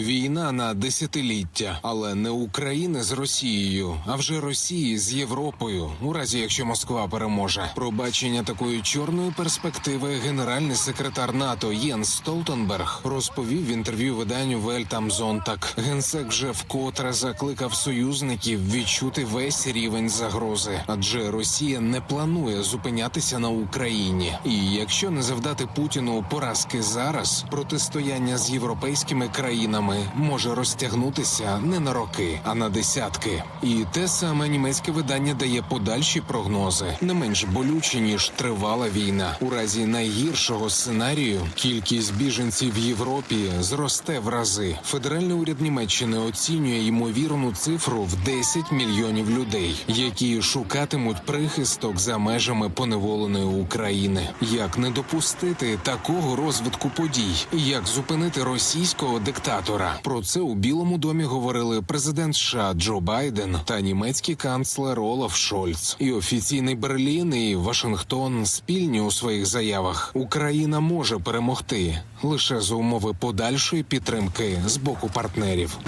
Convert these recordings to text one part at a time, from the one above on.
Війна на десятиліття, але не України з Росією, а вже Росії з Європою. У разі якщо Москва переможе. Про бачення такої чорної перспективи генеральний секретар НАТО Єнс Столтенберг розповів в інтерв'ю виданню Вельт Sonntag. Генсек вже вкотре закликав союзників відчути весь рівень загрози, адже Росія не планує зупинятися на Україні. І якщо не завдати Путіну поразки зараз, протистояння з європейськими країнами може розтягнутися не на роки, а на десятки. І те саме німецьке видання дає подальші прогнози, не менш болючі ніж тривала війна. У разі найгіршого сценарію кількість біженців в Європі зросте в рази. Федеральний уряд Німеччини оцінює ймовірну цифру в 10 мільйонів людей, які шукатимуть прихисток за межами поневоленої України. Як не допустити такого розвитку подій? Як зупинити російського диктатора? Про це у Білому домі говорили президент США Джо Байден та німецький канцлер Олаф Шольц. І офіційний Берлін і Вашингтон спільні у своїх заявах. Україна може перемогти лише за умови подальшої підтримки з боку партнерів.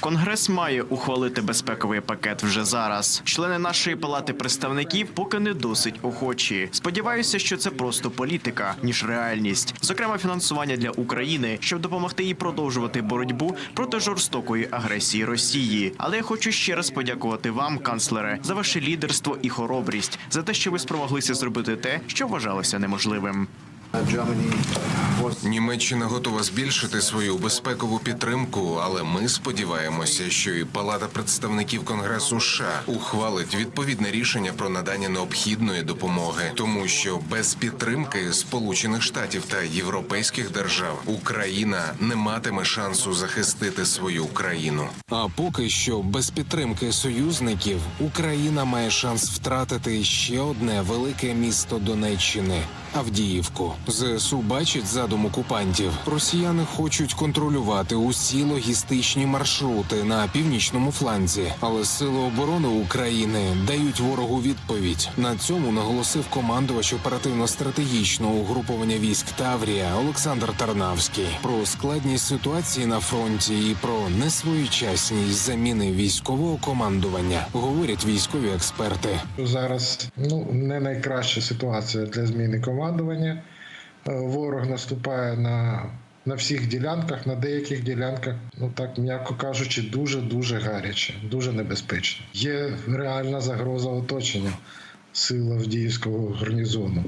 Конгрес має ухвалити безпековий пакет вже зараз. Члени нашої палати представників поки не досить охочі. Сподіваюся, що це просто політика ніж реальність, зокрема фінансування для України, щоб допомогти їй продовжувати боротьбу проти жорстокої агресії Росії. Але я хочу ще раз подякувати вам, канцлере, за ваше лідерство і хоробрість, за те, що ви спромоглися зробити те, що вважалося неможливим. Німеччина готова збільшити свою безпекову підтримку, але ми сподіваємося, що і Палата представників Конгресу США ухвалить відповідне рішення про надання необхідної допомоги, тому що без підтримки Сполучених Штатів та європейських держав Україна не матиме шансу захистити свою країну. А поки що без підтримки союзників Україна має шанс втратити ще одне велике місто Донеччини. Авдіївку ЗСУ бачить задум окупантів. Росіяни хочуть контролювати усі логістичні маршрути на північному фланзі, але сили оборони України дають ворогу відповідь. На цьому наголосив командувач оперативно-стратегічного угруповання військ Таврія Олександр Тарнавський про складність ситуації на фронті і про несвоєчасність заміни військового командування. Говорять військові експерти. Зараз ну не найкраща ситуація для зміни командування. Е, Ворог наступає на, на всіх ділянках, на деяких ділянках, ну так м'яко кажучи, дуже дуже гаряче, дуже небезпечно. Є реальна загроза оточення. Сил Авдіївського гарнізону.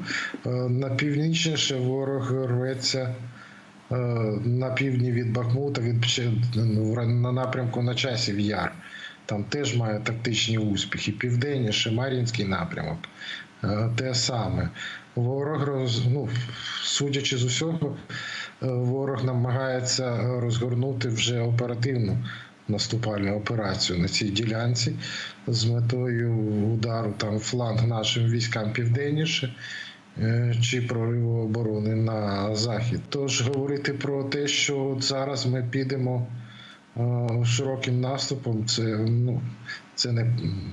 Е, На північніше ворог рветься е, на півдні від Бахмута, від ну, на напрямку на часів Яр. Там теж має тактичні успіхи. Південніше, Мар'їнський напрямок. Те саме. Ворог роз, ну, судячи з усього, е, ворог намагається розгорнути вже оперативну наступальну операцію на цій ділянці з метою удару там фланг нашим військам південніше е, чи прориву оборони на захід. Тож говорити про те, що зараз ми підемо е, широким наступом, це ну це не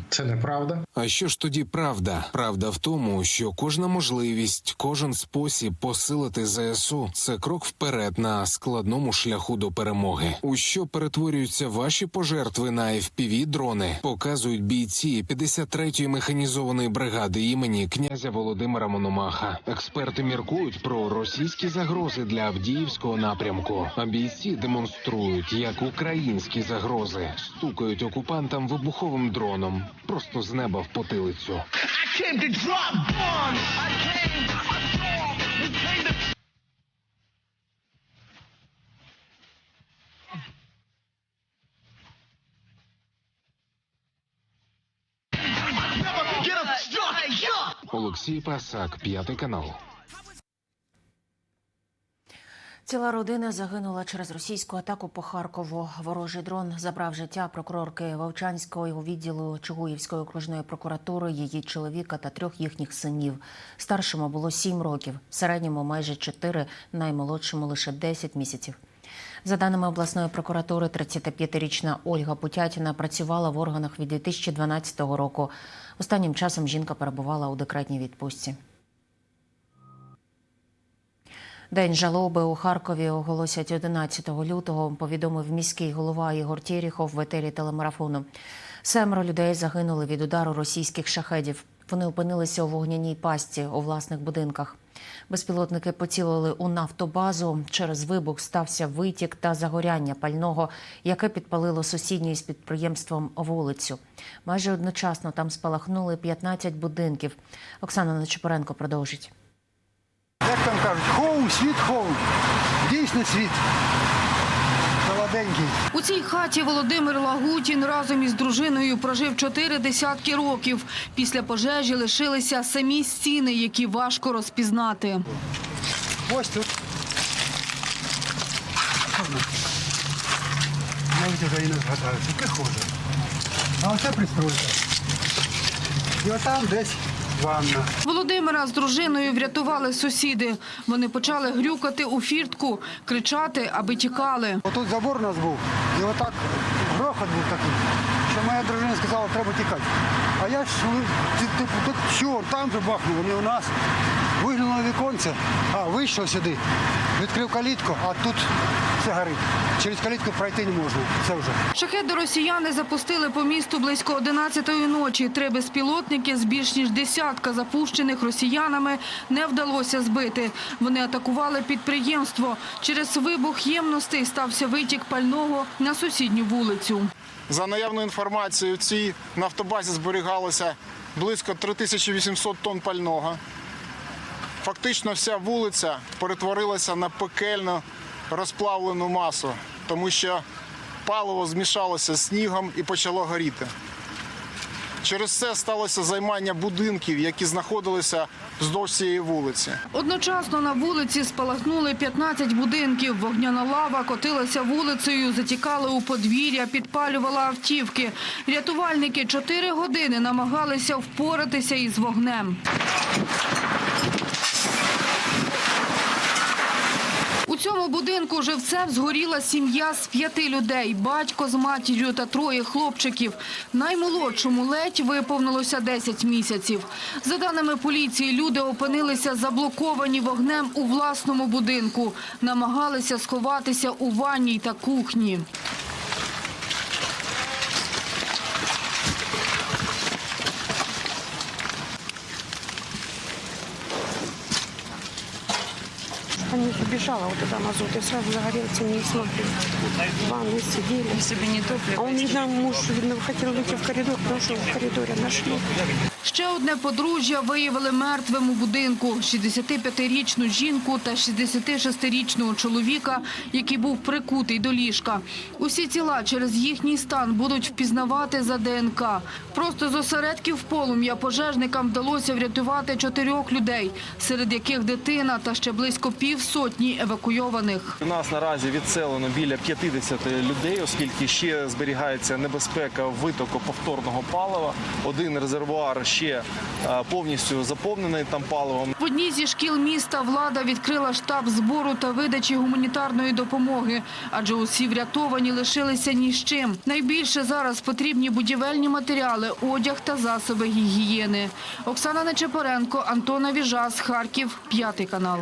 це неправда. А що ж тоді правда? Правда в тому, що кожна можливість, кожен спосіб посилити ЗСУ – це крок вперед на складному шляху до перемоги. У що перетворюються ваші пожертви на fpv дрони показують бійці 53-ї механізованої бригади імені князя Володимира Мономаха. Експерти міркують про російські загрози для Авдіївського напрямку. А бійці демонструють, як українські загрози стукають окупантам вибуховим дроном просто з неба в потилицю. Олексій Пасак, п'ятий канал. Ціла родина загинула через російську атаку по Харкову. Ворожий дрон забрав життя прокурорки Вовчанського відділу Чугуївської окружної прокуратури, її чоловіка та трьох їхніх синів. Старшому було сім років, середньому майже чотири, наймолодшому лише 10 місяців. За даними обласної прокуратури, 35-річна Ольга Путятіна працювала в органах від 2012 року. Останнім часом жінка перебувала у декретній відпустці. День жалоби у Харкові оголосять 11 лютого, повідомив міський голова Ігор Тєріхов в етері телемарафону. Семеро людей загинули від удару російських шахедів. Вони опинилися у вогняній пастці у власних будинках. Безпілотники поцілили у нафтобазу. Через вибух стався витік та загоряння пального, яке підпалило сусідню із підприємством вулицю. Майже одночасно там спалахнули 15 будинків. Оксана Нечипоренко продовжить. Як там кажуть, хоум, світ хоум. Дійсно світ. Солоденький. У цій хаті Володимир Лагутін разом із дружиною прожив чотири десятки років. Після пожежі лишилися самі стіни, які важко розпізнати. Ось тут. Навіть вже і не згадаюся. Прихоже. А оце пристройка. І отам десь ванна. Володимира з дружиною врятували сусіди. Вони почали грюкати у фіртку, кричати, аби тікали. Отут забор у нас був, і отак грохот був такий, що моя дружина сказала, що треба тікати. А я ж, ну, типу, тут що, там же бахнуло, не у нас. Виглянув на віконце, а вийшов сюди, відкрив калітку, а тут все горить. Через калітку пройти не можна. Це вже. Шахеди росіяни запустили по місту близько 11-ї ночі. Три безпілотники з більш ніж десятка запущених росіянами не вдалося збити. Вони атакували підприємство. Через вибух ємностей стався витік пального на сусідню вулицю. За наявною інформацією, в цій нафтобазі зберігалося близько 3800 тонн пального. Фактично вся вулиця перетворилася на пекельну розплавлену масу, тому що паливо змішалося з снігом і почало горіти. Через це сталося займання будинків, які знаходилися вздовж цієї вулиці. Одночасно на вулиці спалахнули 15 будинків. Вогняна лава котилася вулицею, затікала у подвір'я, підпалювала автівки. Рятувальники чотири години намагалися впоратися із вогнем. У цьому будинку живцем згоріла сім'я з п'яти людей. Батько з матір'ю та троє хлопчиків. Наймолодшому ледь виповнилося 10 місяців. За даними поліції, люди опинилися заблоковані вогнем у власному будинку. Намагалися сховатися у ванній та кухні. Убежала вот туда на зод, Я сразу загорелся, не смотрю. В ванной сидели. Себе не А он, видно, муж, видно, хотел выйти в коридор, потому что в коридоре нашли. Ще одне подружжя виявили мертвим у будинку. 65-річну жінку та 66-річного чоловіка, який був прикутий до ліжка. Усі тіла через їхній стан будуть впізнавати за ДНК. Просто з осередків полум'я пожежникам вдалося врятувати чотирьох людей, серед яких дитина та ще близько півсотні евакуйованих. У нас наразі відселено біля 50 людей, оскільки ще зберігається небезпека витоку повторного палива. Один резервуар ще е, повністю заповнений там паливом. В одній зі шкіл міста влада відкрила штаб збору та видачі гуманітарної допомоги, адже усі врятовані лишилися ні з чим. Найбільше зараз потрібні будівельні матеріали, одяг та засоби гігієни. Оксана Нечепоренко, Антона Віжас, Харків, п'ятий канал.